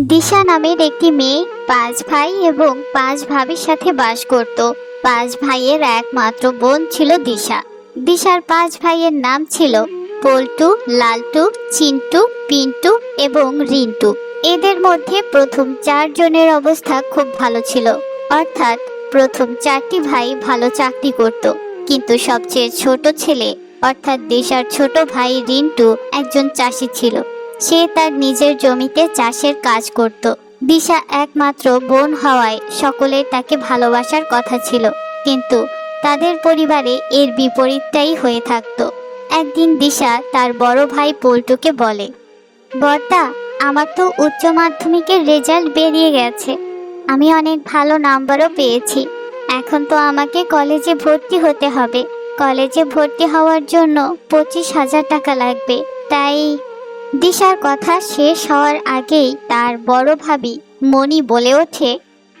দিশা নামের একটি মেয়ে পাঁচ ভাই এবং পাঁচ ভাবির সাথে বাস করত। পাঁচ ভাইয়ের একমাত্র বোন ছিল দিশা। দিশার পাঁচ ভাইয়ের নাম ছিল পল্টু, লালটু, চিন্টু, পিন্টু এবং রিন্টু। এদের মধ্যে প্রথম চারজনের অবস্থা খুব ভালো ছিল। অর্থাৎ প্রথম চারটি ভাই ভালো চাকরি করত। কিন্তু সবচেয়ে ছোট ছেলে, অর্থাৎ দিশার ছোট ভাই রিন্টু একজন চাষি ছিল। সে তার নিজের জমিতে চাষের কাজ করত। দিশা একমাত্র বোন হওয়ায় সকলের তাকে ভালোবাসার কথা ছিল, কিন্তু তাদের পরিবারে এর বিপরীতটাই হয়ে থাকতো। একদিন দিশা তার বড় ভাই পল্টুকে বলে বর্তা আমার তো উচ্চ মাধ্যমিকের রেজাল্ট বেরিয়ে গেছে। আমি অনেক ভালো নাম্বারও পেয়েছি। এখন তো আমাকে কলেজে ভর্তি হতে হবে। কলেজে ভর্তি হওয়ার জন্য পঁচিশ হাজার টাকা লাগবে। তাই দিশার কথা শেষ হওয়ার আগেই তার বড় ভাবি মণি বলে ওঠে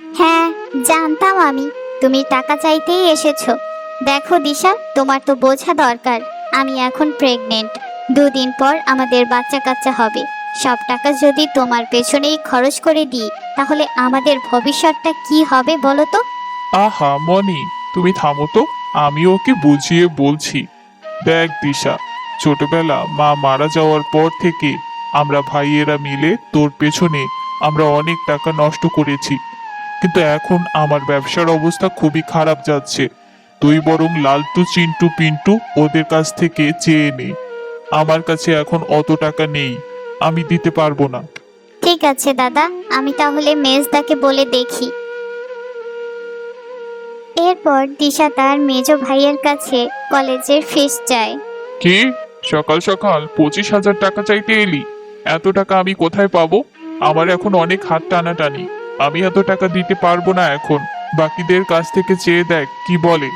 হ্যাঁ জানতাম আমি, তুমি টাকা চাইতেই এসেছ। দেখো দিশা, তোমার তো বোঝা দরকার, আমি এখন প্রেগনেন্ট দুদিন পর আমাদের বাচ্চা কাচ্চা হবে। সব টাকা যদি তোমার পেছনেই খরচ করে দিই, তাহলে আমাদের ভবিষ্যৎটা কি হবে বলো তো? আহা মনি তুমি থামো তো, আমি ওকে বুঝিয়ে বলছি। দেখ দিশা ছোটবেলা মা মারা যাওয়ার পর থেকে আমরা ভাইয়েরা মিলে তোর পেছনে আমরা অনেক টাকা নষ্ট করেছি। কিন্তু এখন আমার ব্যবসার অবস্থা খুবই খারাপ যাচ্ছে। তুই বরং লালটু চিন্টু পিন্টু ওদের কাছ থেকে চেয়ে নে। আমার কাছে এখন অত টাকা নেই আমি দিতে পারব না। ঠিক আছে দাদা আমি তাহলে মেজদাকে বলে দেখি। এরপর দিশা তার মেজ ভাইয়ের কাছে কলেজের ফিস চায়। কি? সকাল সকাল পঁচিশ হাজার টাকা চাইতে এলি। এত টাকা আমি কোথায় পাবো? আমার এখন অনেক হাত টানাটানি। আমি এত টাকা দিতে পারব না এখন। বাকিদের কাছ থেকে চেয়ে দেখ, কি বলে।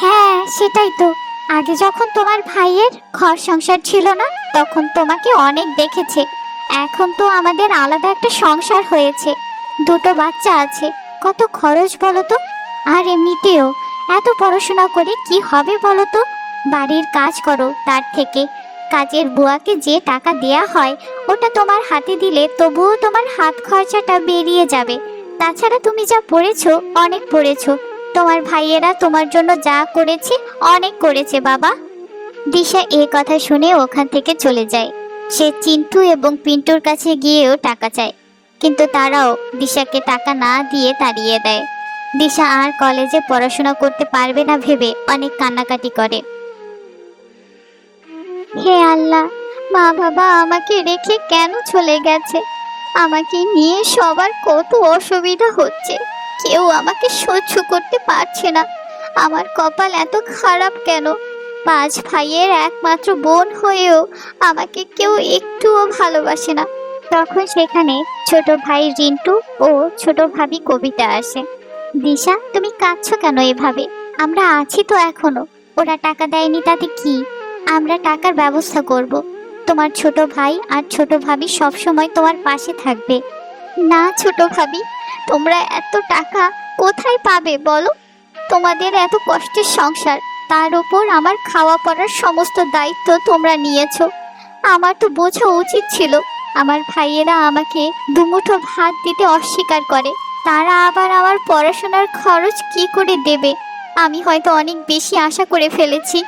হ্যাঁ সেটাই তো। আগে যখন তোমার ভাইয়ের ঘর সংসার ছিল না, তখন তোমাকে অনেক দেখেছে। এখন তো আমাদের আলাদা একটা সংসার হয়েছে। দুটো বাচ্চা আছে। কত খরচ বলো তো? আর এমনিতেও এত পড়াশোনা করে কি হবে বলো তো? বাড়ির কাজ করো, তার থেকে। কাজের বুয়াকে যে টাকা দেয়া হয়, ওটা তোমার হাতে দিলে তবুও তোমার হাত খরচাটা বেরিয়ে যাবে। তাছাড়া তুমি যা পড়েছো, অনেক পড়েছো। তোমার ভাইয়েরা তোমার জন্য যা করেছে, অনেক করেছে, বাবা। দিশা এ কথা শুনে ওখান থেকে চলে যায়। সে চিন্টু এবং পিন্টুর কাছে গিয়েও টাকা চায়। কিন্তু তারাও দিশাকে টাকা না দিয়ে তাড়িয়ে দেয়। দিশা আর কলেজে পড়াশোনা করতে পারবে না ভেবে অনেক কান্নাকাটি করে। হে আল্লাহ, মা বাবা আমাকে রেখে কেন চলে গেছে? আমাকে নিয়ে সবার কত অসুবিধা হচ্ছে। কেউ আমাকে সহ্য করতে পারছে না। আমার কপাল এত খারাপ কেন? পাঁচ ভাইয়ের একমাত্র বোন হয়েও আমাকে কেউ একটুও ভালোবাসে না। তখন সেখানে ছোট ভাই রিন্টু ও ছোট ভাবি কবিতা আসে। দিশা, তুমি কাঁদছো কেন এভাবে? আমরা আছি তো এখনও। ওরা টাকা দেয়নি তাতে কি? আমরা টাকার ব্যবস্থা করব। তোমার ছোট ভাই আর ছোট ভাবি সবসময় তোমার পাশে থাকবে। না, ছোট ভাবি, তোমরা এত টাকা কোথায় পাবে বলো? তোমাদের এত কষ্টের সংসার, তার উপর আমার খাওয়া পড়ার সমস্ত দায়িত্ব তোমরা নিয়েছো। আমার তো বোঝা উচিত ছিল, আমার ভাইয়েরা আমাকে দুমুঠো ভাত দিতে অস্বীকার করে। তারা আবার আমার পড়াশোনার খরচ কি করে দেবে? আমি হয়তো অনেক বেশি আশা করে ফেলেছি।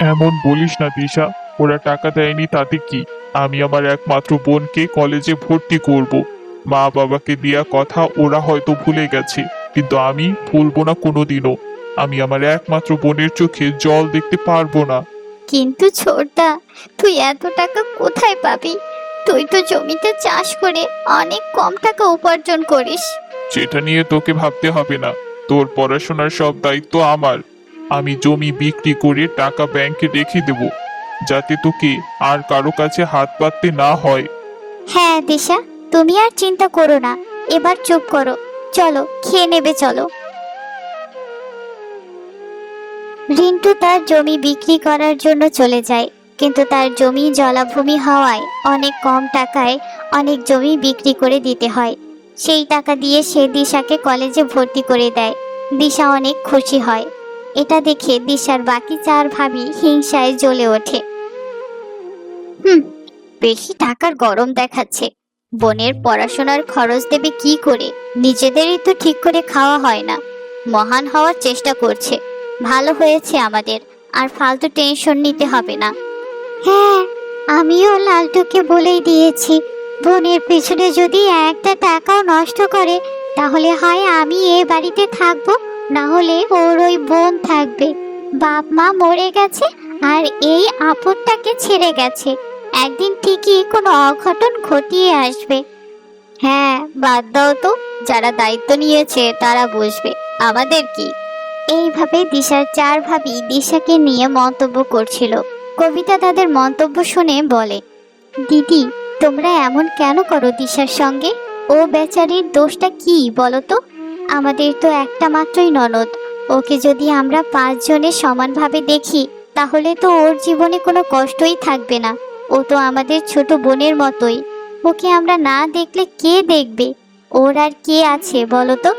এমন বলিস না দিশা। ওরা টাকা দেয়নি তাতে কি? আমি আমার একমাত্র বোনকে কলেজে ভর্তি করব। মা বাবাকে দেয়া কথা ওরা হয়তো ভুলে গেছে কিন্তু আমি ভুলবো না কোনোদিনও। আমি আমার একমাত্র বোনের চোখে জল দেখতে পারব না। কিন্তু ছোটদা তুই এত টাকা কোথায় পাবি? তুই তো জমিতে চাষ করে অনেক কম টাকা উপার্জন করিস। সেটা নিয়ে তোকে ভাবতে হবে না। তোর পড়াশোনার সব দায়িত্ব আমার। আমি জমি বিক্রি করে টাকা ব্যাংকে রেখে দেব, যাতে তোকে আর কারও কাছে হাত পাততে না হয়। হ্যাঁ দিশা, তুমি আর চিন্তা করো না। এবার চুপ করো। চলো, খেয়ে নেবে, চলো। রিন্টু তার জমি বিক্রি করার জন্য চলে যায়, কিন্তু তার জমি জলাভূমি হওয়ায় অনেক কম টাকায় অনেক জমি বিক্রি করে দিতে হয়। সেই টাকা দিয়ে সে দিশাকে কলেজে ভর্তি করে দেয়। দিশা অনেক খুশি হয়। এটা দেখে দিশার বাকি চার ভাবি হিংসায় জ্বলে ওঠে। হুম, বেশি টাকার গরম দেখাচ্ছে। বোনের পড়াশোনার খরচ দেবে কি করে? নিজেদেরই তো ঠিক করে খাওয়া হয় না। মহান হওয়ার চেষ্টা করছে। ভালো হয়েছে আমাদের, আর ফালতু টেনশন নিতে হবে না। হ্যাঁ আমিও লালটুকে বলেই দিয়েছি, বোনের পিছনে যদি একটা টাকাও নষ্ট করে, তাহলে হয় আমি এ বাড়িতে থাকব না হলে ওর ওই বোন থাকবে। বাপ মা মরে গেছে আর এই আপদটাকে ছেড়ে গেছে। একদিন ঠিকই কোনো অঘটন ঘটিয়ে আসবে। হ্যাঁ বাদ দাও তো। যারা দায়িত্ব নিয়েছে তারা বসবে আমাদের কি? এইভাবে দিশার চার ভাবি দিশাকে নিয়ে মন্তব্য করছিল। কবিতা তাদের মন্তব্য শুনে বলে, দিদি, তোমরা এমন কেন করো দিশার সঙ্গে? ও বেচারির দোষটা কি বলো তো? আমাদের তো একটা মাত্রই ননদ। ওকে যদি আমরা পাঁচজনে সমানভাবে দেখি, তাহলে তো ওর জীবনে কোনো কষ্টই থাকবে না। ও তো আমাদের ছোট বোনের মতোই। ওকে আমরা না দেখলে কে দেখবে? ওর আর কে আছে বলো তো?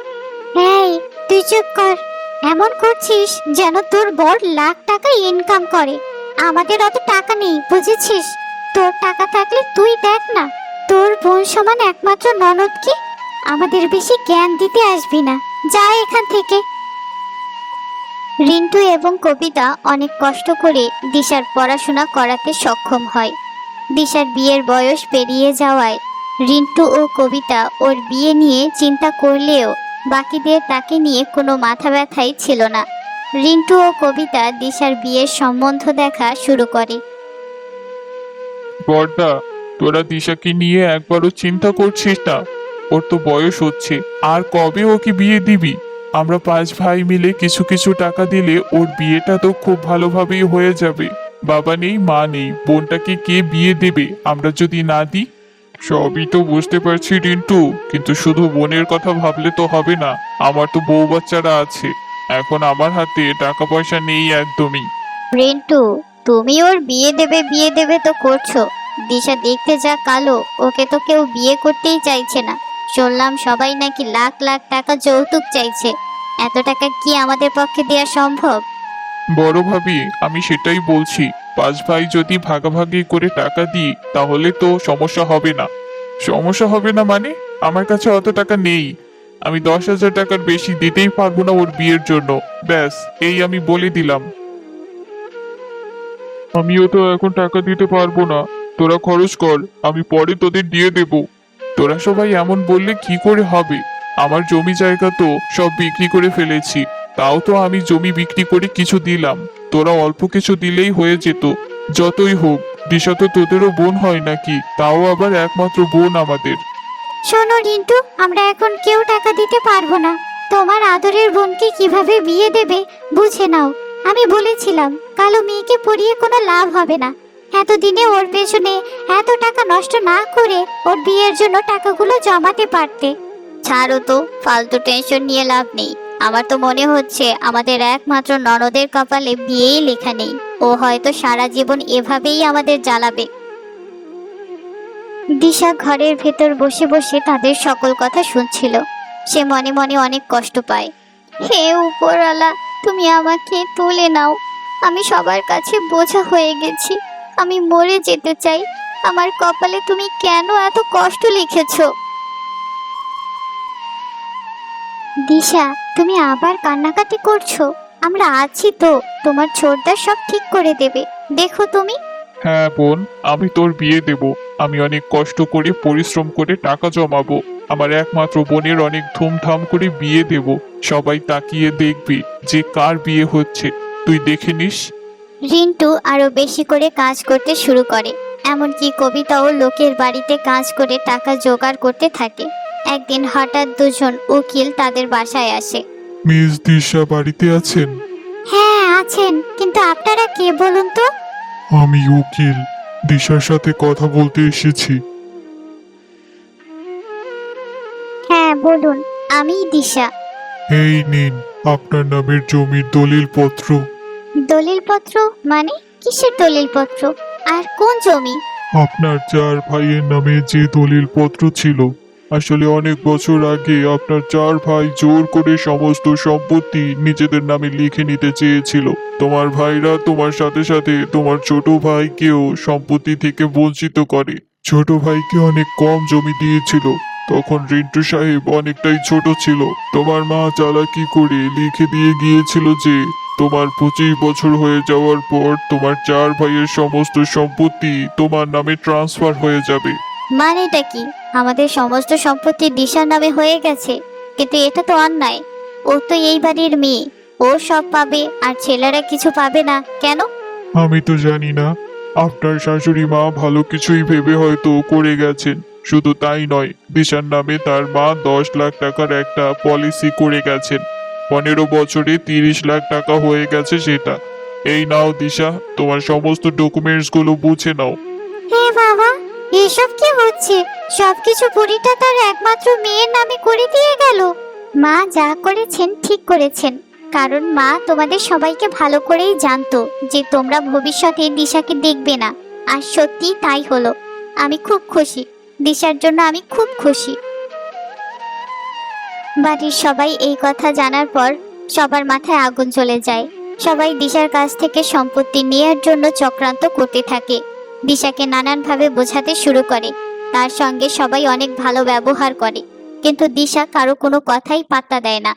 হ্যাঁ তুই চুপ কর। এমন করছিস যেন তোর বর লাখ টাকা ইনকাম করে। আমাদের অত টাকা নেই, বুঝেছিস? তোর টাকা থাকলে তুই দেখ না। তোর বোন সমান একমাত্র ননদকে আমাদের বেশি জ্ঞান দিতে আসবি না। যা এখান থেকে। রিন্টু এবং কবিতা অনেক কষ্ট করে দিশার পড়াশোনা করাতে সক্ষম হয়। দিশার বিয়ের বয়স পেরিয়ে যাওয়ায় রিন্টু ও কবিতা ওর বিয়ে নিয়ে চিন্তা করলেও বাকিদের তাকে নিয়ে কোনো মাথা ব্যথাই ছিল না। রিন্টু ও কবিতা দিশার বিয়ের সম্বন্ধ দেখা শুরু করে। বর্দা, তোরা দিশাকে নিয়ে একবারও চিন্তা করছিস না? ওর তো বয়স হচ্ছে। আর কবে ওকে বিয়ে দিবি? আমরা পাঁচ ভাই মিলে কিছু কিছু টাকা দিলে ওর বিয়েটা তো খুব ভালোভাবেই হয়ে যাবে। বাবা নেই, মা নেই, বোনটাকে কে বিয়ে দেবে, আমরা যদি না দিই? সবই তো বুঝতে পারছি রিন্টু, কিন্তু শুধু বোনের কথা ভাবলে তো হবে না, আমার তো বউ বাচ্চারা আছে। এখন আমার হাতে টাকা পয়সা নেই একদমই। রিন্টু, তুমি ওর বিয়ে দেবে বিয়ে দেবে তো করছ। দিশা দেখতে যা কালো, ওকে তো কেউ বিয়ে করতেই চাইছে না। শুনলাম সবাই নাকি লাখ লাখ টাকা যৌতুক চাইছে। এত টাকা কি আমাদের পক্ষে দেওয়া সম্ভব? বড় ভাবি, আমি সেটাই বলছি। পাঁচ ভাই যদি ভাগাভাগি করে টাকা দিই, তাহলে তো সমস্যা হবে না। সমস্যা হবে না মানে? আমার কাছে অত টাকা নেই। আমি দশ হাজার টাকার বেশি দিতেই পারব না ওর বিয়ের জন্য। ব্যাস, এই আমি বলে দিলাম। আমিও তো এখন টাকা দিতে পারব না। তোরা খরচ কর, আমি পরে তোদের দিয়ে দেব। তোরা সবাই এমন বললে কি করে হবে? আমার জমি জায়গা তো সব বিক্রি করে ফেলেছি। তাও তো আমি জমি বিক্রি করে কিছু দিলাম। তোরা অল্প কিছু দিলেই হয়ে যেত। যতই হোক, দিশা তো তোদেরও বোন হয় নাকি? তাও আবার একমাত্র বোন আমাদের। শোনো রিন্টু, আমরা এখন কেউ টাকা দিতে পারব না। তোমার আদরের বোনকে কীভাবে বিয়ে দেবে, বুঝে নাও। আমি বলেছিলাম, কালো মেয়েকে পড়িয়ে কোনো লাভ হবে না। এতদিনে ওর পেছনে এত টাকা নষ্ট না করে ওর বিয়ের জন্য টাকাগুলো জমাতে পারতে। ছাড়ো তো ফালতু টেনশন নিয়ে লাভ নেই। আমার তো মনে হচ্ছে আমাদের একমাত্র ননদের কপালে বিয়েই লেখা নেই। ও হয়তো সারা জীবন এভাবেই আমাদের জ্বালাবে। দিশা ঘরের ভেতর বসে বসে তাদের সকল কথা শুনছিল। সে মনে মনে অনেক কষ্ট পায়। হে উপরওয়ালা তুমি আমাকে তুলে নাও। আমি সবার কাছে বোঝা হয়ে গেছি। আমি মরে যেতে চাই। আমার কপালে তুমি কেন এত কষ্ট লিখেছ? দিশা, তুমি আবার কান্নাকাটি করছ। আমরা আছি তো, তোমার ছোটদা সব ঠিক করে দেবে। দেখো তুমি। হ্যাঁ বোন, আমি তোর বিয়ে দেব। আমি অনেক কষ্ট করে পরিশ্রম করে টাকা জমাবো। আমার একমাত্র বোনের অনেক ধুমধাম করে বিয়ে দেব। সবাই তাকিয়ে দেখবে যে কার বিয়ে হচ্ছে। তুই দেখে নিস। রিন্টু আরও বেশি করে কাজ করতে শুরু করে এমনকি কবিতাও লোকের বাড়িতে কাজ করে টাকা জোগাড় করতে থাকে। একদিন হঠাৎ দুজন উকিল তাদের বাসায় আসে। মিস দিশা বাড়িতে আছেন? হ্যাঁ আছেন কিন্তু আপনারা কে বলুন তো? আমি উকিল দিশার সাথে কথা বলতে এসেছি। হ্যাঁ বলুন আমি দিশা। এই নিন আপনার নামের জমির দলিলপত্র। দলিলপত্র মানে কিসের দলিলপত্র? আর কোন জমি? আপনার চার ভাইয়ের নামে যে দলিলপত্র ছিল, আসলে অনেক বছর আগে আপনার চার ভাই জোর করে সমস্ত সম্পত্তি নিজেদের নামে লিখে নিতে চেয়েছিল। তোমার ভাইরা তোমার সাথে সাথে তোমার ছোট ভাইকেও সম্পত্তি থেকে বঞ্চিত করে। ছোট ভাইকে অনেক কম জমি দিয়েছিল তখন রিন্টু সাহেব অনেকটাই ছোট ছিল। তোমার মা চালাকি করে? লিখে দিয়ে গিয়েছিল যে তোমার পঁচিশ বছর হয়ে যাওয়ার পর তোমার চার ভাইয়ের সমস্ত সম্পত্তি তোমার নামে ট্রান্সফার হয়ে যাবে। মানেটা কি? আমাদের সমস্ত সম্পত্তি দিশার নামে হয়ে গেছে। কিন্তু এটা তো অন্যায়। ও তো এই বাড়ির মেয়ে। ও সব পাবে আর ছেলেরা কিছু পাবে না। কেন? আমি তো জানি না। আপনার শাশুড়ি মা ভালো কিছুই ভেবে হয়তো করে গেছেন। শুধু তাই নয় দিশার নামে তার মা দশ লাখ টাকার একটা পলিসি করে গেছেন। পনেরো বছরে তিরিশ লাখ টাকা হয়ে গেছে সেটা। এই নাও দিশা, তোমার সমস্ত ডকুমেন্টসগুলো বুঝে নাও। হে বাবা, এসব কি হচ্ছে? সবকিছু বুড়িটা তার একমাত্র মেয়ের নামে করে দিয়ে গেল। মা যা করেছেন ঠিক করেছেন, কারণ মা তোমাদের সবাইকে ভালো করেই জানতো যে তোমরা ভবিষ্যতে দিশাকে দেখবে না। আর সত্যি তাই হলো। আমি খুব খুশি। দিশার জন্য আমি খুব খুশি। বাড়ির সবাই এই কথা জানার পর সবার মাথায় আগুন চলে যায়। সবাই দিশার কাছ থেকে সম্পত্তি নেয়ার জন্য চক্রান্ত করতে থাকে। দিশাকে নানানভাবে বোঝাতে শুরু করে। তার সঙ্গে সবাই অনেক ভালো ব্যবহার করে। কিন্তু দিশা কারও কোনো কথাই পাত্তা দেয় না।